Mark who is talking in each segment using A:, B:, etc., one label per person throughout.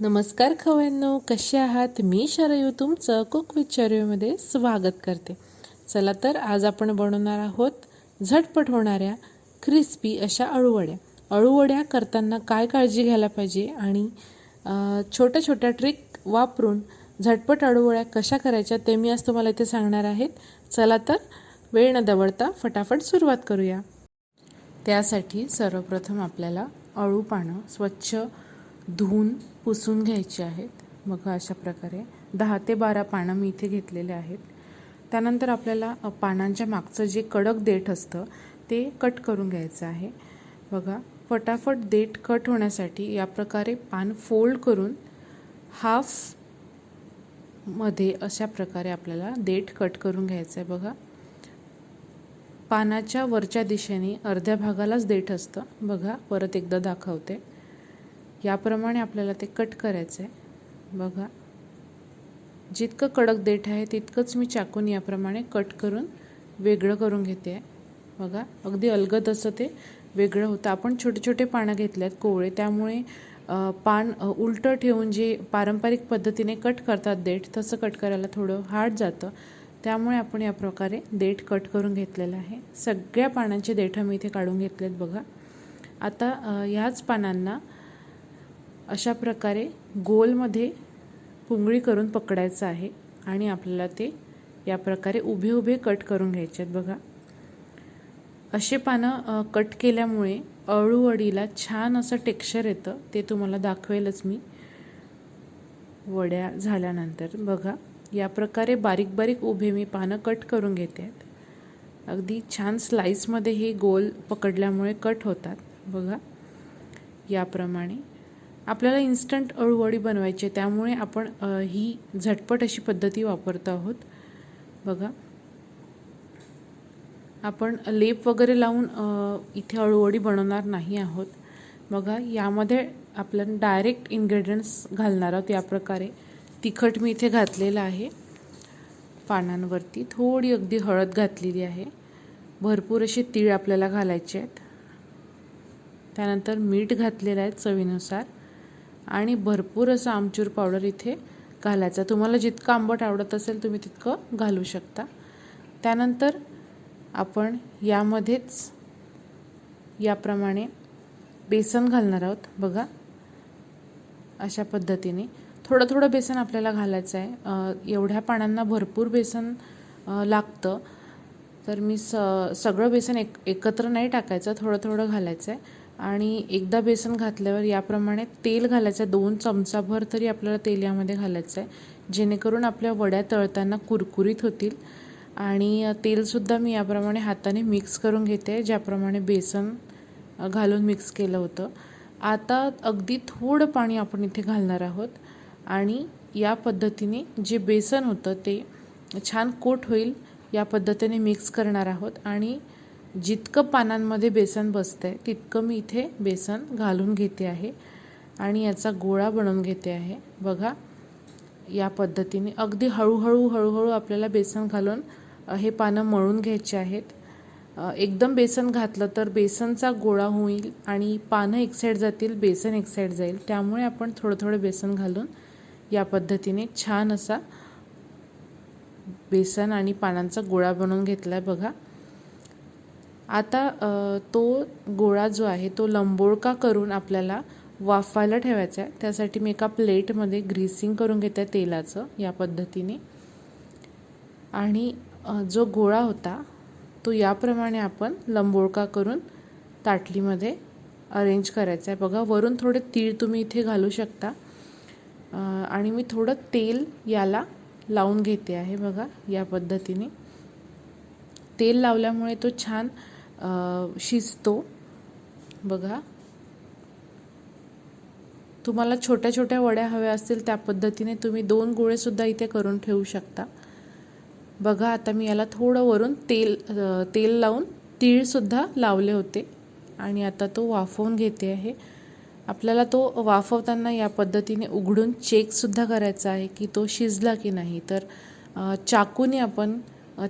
A: नमस्कार खवयांनो कसे आहात? मी शरयू तुमचं कुक विथ शरयूमध्ये स्वागत करते. चला तर आज आपण बनवणार आहोत झटपट होणाऱ्या क्रिस्पी अशा अळूवड्या. अळूवड्या करताना काय काळजी घ्यायला पाहिजे आणि छोट्या छोट्या ट्रिक वापरून झटपट अळूवड्या कशा करायच्या ते मी आज तुम्हाला इथे सांगणार आहेत. चला तर वेळ न दवडता फटाफट सुरुवात करूया. त्यासाठी सर्वप्रथम आपल्याला अळू पानं स्वच्छ धुवून पुसून घ्यायचे आहेत. मग अशा प्रकारे. दहा ते बारा पानं मी इथे घेतलेले आहेत. त्यानंतर आपल्याला पानांच्या मागचं जे कडक देठ असतं ते कट करून घ्यायचं आहे. बघा फटाफट देठ कट होण्यासाठी या प्रकारे पान फोल्ड करून हाफमध्ये अशा प्रकारे आपल्याला देठ कट करून घ्यायचं आहे. बघा. पानाच्या वरच्या दिशेने अर्ध्या भागालाच देठ असतं. बघा परत एकदा दाखवते. याप्रमाणे आपल्याला ते कट करायचं आहे बघा. जितकं कडक देठ आहे तितकंच मी चाकून याप्रमाणे कट करून वेगळं करून घेते आहे बघा. अगदी अलगद असं ते वेगळं होतं. आपण छोटे छोटे पानं घेतले आहेत कोवळे. त्यामुळे पान उलटं ठेवून जे पारंपरिक पद्धतीने कट करतात देठ तसं कट करायला थोडं हार्ड जातं. त्यामुळे आपण या प्रकारे देठ कट करून घेतलेलं आहे. सगळ्या पानांचे देठं मी इथे काढून घेतलेत बघा. आता ह्याच पानांना अशा प्रकारे गोलमध्ये पुंगळी करून पकडायचं आहे आणि आपल्याला ते या प्रकारे उभे उभे कट करून घ्यायचे आहेत बघा. असे पानं कट केल्यामुळे अळूवडीला छान असं टेक्स्चर येतं ते तुम्हाला दाखवेलच मी वड्या झाल्यानंतर. बघा या प्रकारे बारीक बारीक उभे मी पानं कट करून घेते आहेत. अगदी छान स्लाईसमध्ये हे गोल पकडल्यामुळे कट होतात. बघा याप्रमाणे आपल्याला इन्स्टंट अळूवडी बनवायची आहे. त्यामुळे आपण ही झटपट अशी पद्धती वापरत आहोत. बघा. आपण लेप वगैरे लावून इथे अळूवडी बनवणार नाही आहोत. बघा यामध्ये आपण डायरेक्ट इन्ग्रेडियंट्स घालणार आहोत या प्रकारे. तिखट मी इथे घातलेलं आहे. पानांवरती थोडी अगदी हळद घातलेली आहे. भरपूर असे तीळ आपल्याला घालायचे आहेत. त्यानंतर मीठ घातलेलं आहे चवीनुसार. आणि भरपूर असं आमचूर पावडर इथे घालायचं. तुम्हाला जितकं आंबट आवडत असेल तुम्ही तितकं घालू शकता. त्यानंतर आपण यामध्येच याप्रमाणे बेसन घालणार आहोत. बघा अशा पद्धतीने. थोडं थोडं बेसन आपल्याला घालायचं आहे. एवढ्या पानांना भरपूर बेसन लागतं. तर मी स सगळं बेसन एक एकत्र नाही टाकायचं. थोडं थोडं घालायचं आहे. आणि एकदा बेसन घातल्यावर याप्रमाणे तेल घालायचं. आहे दोन चमचाभर तरी आपल्याला तेल यामध्ये घालायचं आहे. जेणेकरून आपल्या वड्या तळताना कुरकुरीत होतील. आणि तेलसुद्धा मी याप्रमाणे हाताने मिक्स करून घेते ज्याप्रमाणे बेसन घालून मिक्स केलं होतं. आता अगदी थोडं पाणी आपण इथे घालणार आहोत. आणि या पद्धतीने जे बेसन होतं ते छान कोट होईल या पद्धतीने मिक्स करणार आहोत. आणि जितकं पानांमध्ये बेसन बसतं आहे तितकं मी इथे बेसन घालून घेते आहे आणि याचा गोळा बनवून घेते आहे. बघा या पद्धतीने. अगदी हळूहळू हळूहळू आपल्याला बेसन घालून हे पानं मळून घ्यायचे आहेत. एकदम बेसन घातलं तर बेसनचा गोळा होईल आणि पानं एक साईड जातील बेसन एक साईड जाईल. त्यामुळे आपण थोडं थोडं बेसन घालून या पद्धतीने छान असा बेसन आणि पानांचा गोळा बनवून घेतला आहे बघा. आता तो गोळा जो आहे तो लंबोळका करून आपल्याला वाफायला ठेवायचा आहे त्यासाठी मी एका प्लेटमध्ये ग्रीसिंग करून घेते आहे तेलाचं या पद्धतीने. आणि जो गोळा होता तो याप्रमाणे आपण लंबोळका करून ताटलीमध्ये अरेंज करायचा आहे. बघा वरून थोडे तीळ तुम्ही इथे घालू शकता. आणि मी थोडं तेल याला लावून घेते आहे बघा या पद्धतीने. तेल लावल्यामुळे तो छान शिजतो. बघा. तुम्हाला छोट्या छोट्या वड्या हव्या असतील त्या पद्धतीने तुम्ही दोन गोळेसुद्धा इथे करून ठेवू शकता. बघा आता मी याला थोडं वरून तेल तेल लावून तीळसुद्धा लावले होते. आणि आता तो वाफवून घेते आहे. आपल्याला तो वाफवताना या पद्धतीने उघडून चेकसुद्धा करायचा आहे की तो शिजला की नाही. तर चाकूने आपण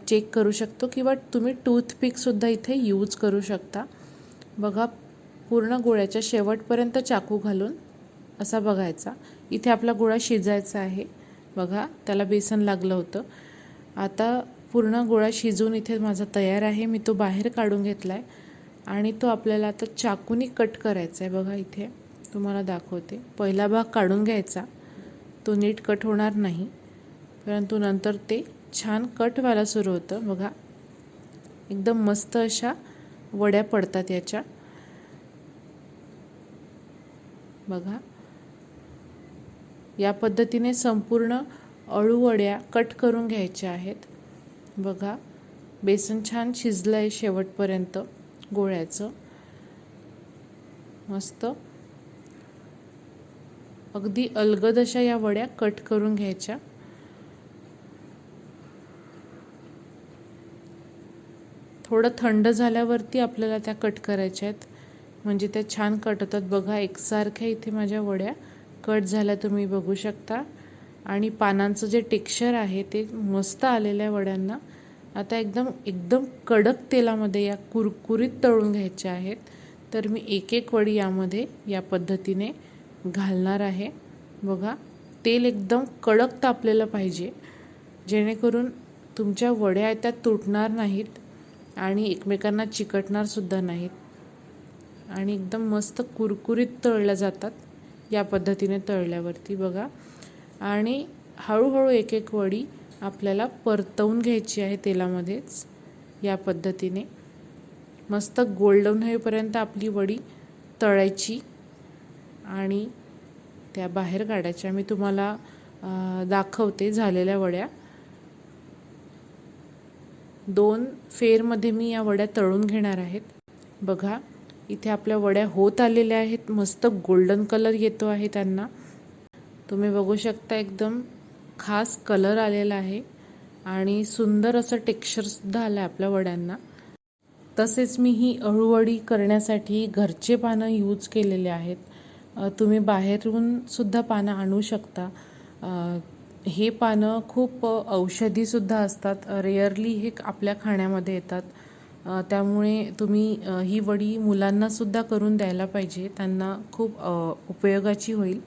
A: चेक करू शकतो किंवा तुम्ही टूथपिकसुद्धा इथे यूज करू शकता. बघा पूर्ण गोळ्याच्या शेवटपर्यंत चाकू घालून असा बघायचा. इथे आपला गोळा शिजायचा आहे. बघा त्याला बेसन लागलं होतं. आता पूर्ण गोळा शिजून इथे माझा तयार आहे. मी तो बाहेर काढून घेतला आहे आणि तो आपल्याला आता चाकूनी कट करायचा आहे बघा इथे तुम्हाला दाखवते. पहिला भाग काढून घ्यायचा. तो नीट कट होणार नाही. परंतु नंतर ते छान कट व्हायला सुरू होतं. बघा एकदम मस्त अशा वड्या पडतात याच्या. बघा या पद्धतीने संपूर्ण अळूवड्या कट करून घ्यायच्या आहेत. बघा बेसन छान शिजलं आहे शेवटपर्यंत गोळ्याचं. मस्त. अगदी अलगद अशा या वड्या कट करून घ्यायच्या. थोडं थंड झाल्यावरती आपल्याला त्या कट करायच्या आहेत. म्हणजे त्या छान कट होतात. बघा एकसारख्या इथे माझ्या वड्या. कट झाल्या तुम्ही बघू शकता. आणि पानांचं जे टेक्स्चर आहे ते मस्त आलेलं आहे वड्यांना. आता एकदम एकदम कडक तेलामध्ये या कुरकुरीत तळून घ्यायच्या आहेत. तर मी एक एक वडी यामध्ये या पद्धतीने घालणार आहे. बघा तेल एकदम कडक तापलेलं पाहिजे. जेणेकरून तुमच्या वड्या आहेत त्या तुटणार नाहीत. आणि एकमेकांना चिकटणारसुद्धा नाहीत. आणि एकदम मस्त कुरकुरीत तळल्या जातात या पद्धतीने तळल्यावरती बघा. आणि हळूहळू एक एक वडी आपल्याला परतवून घ्यायची आहे तेलामध्येच या पद्धतीने. मस्त गोल्डन होईपर्यंत आपली वडी तळायची आणि त्या बाहेर काढायच्या. मी तुम्हाला दाखवते झालेल्या वड्या. दोन फेरमध्ये मी या वड्या तळून घेणार आहेत. बघा इथे आपल्या वड्या होत आलेल्या आहेत. मस्त गोल्डन कलर येतो आहे त्यांना. तुम्ही बघू शकता एकदम खास कलर आलेला आहे आणि सुंदर असं टेक्स्चरसुद्धा आलं आहे आपल्या वड्यांना. तसेच मी ही अळूवडी करण्यासाठी घरचे पानं यूज केलेले आहेत. तुम्ही बाहेरून सुद्धा पानं आणू शकता. हे पानं खूप औषधीसुद्धा असतात. रेअरली हे आपल्या खाण्यामध्ये येतात. त्यामुळे तुम्ही ही वडी मुलांनासुद्धा करून द्यायला पाहिजे. त्यांना खूप उपयोगाची होईल.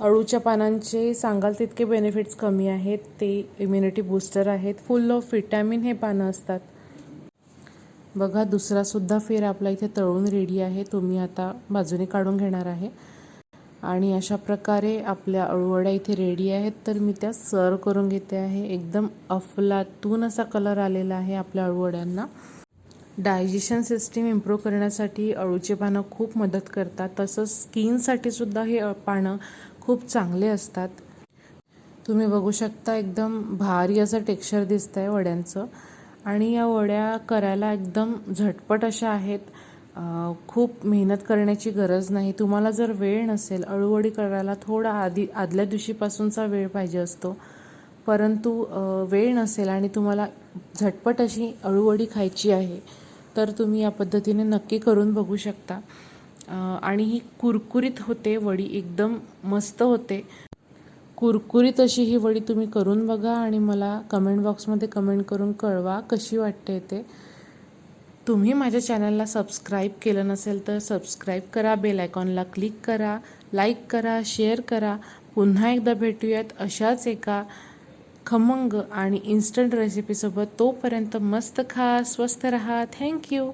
A: अळूच्या पानांचे सांगाल तितके बेनिफिट्स कमी आहेत. ते इम्युनिटी बूस्टर आहेत. फुल ऑफ व्हिटॅमिन हे पानं असतात. बघा दुसरासुद्धा फेर आपला इथे तळून रेडी आहे. तुम्ही आता बाजूने काढून घेणार आहे. आणि अशा प्रकारे आपल्या अळूवड्या इथे रेडी आहेत. तर मी त्या सर्व करून घेते आहे. एकदम अफलातून असा कलर आलेला आहे आपल्या अळूवड्यांना. डायजेशन सिस्टीम इम्प्रूव्ह करण्यासाठी अळूचे पानं खूप मदत करतात. तसंच स्किनसाठी सुद्धा हे पानं खूप चांगले असतात. तुम्ही बघू शकता एकदम भारी असं टेक्स्चर दिसतं आहे वड्यांचं. आणि या वड्या करायला एकदम झटपट अशा आहेत. खूप मेहनत करण्याची गरज नाही. तुम्हाला जर वेळ नसेल अळूवडी करायला थोडा आधी आदल्या दिवशीपासूनचा वेळ पाहिजे असतो. परंतु वेळ नसेल आणि तुम्हाला झटपट अशी अळूवडी खायची आहे तर तुम्ही या पद्धतीने नक्की करून बघू शकता. आणि ही कुरकुरीत होते वडी एकदम मस्त होते. कुरकुरीत अशी ही वडी तुम्ही करून बघा आणि मला कमेंट बॉक्समध्ये कमेंट करून कळवा कशी वाटते ते. तुम्ही माझ्या चॅनलला सबस्क्राईब केलं नसेल तर सबस्क्राईब करा बेल आयकॉनला क्लिक करा लाईक करा शेअर करा. पुन्हा एकदा भेटूयात अशाच एका खमंग आणि इन्स्टंट रेसिपीसोबत तोपर्यंत मस्त खा स्वस्त रहा. थँक्यू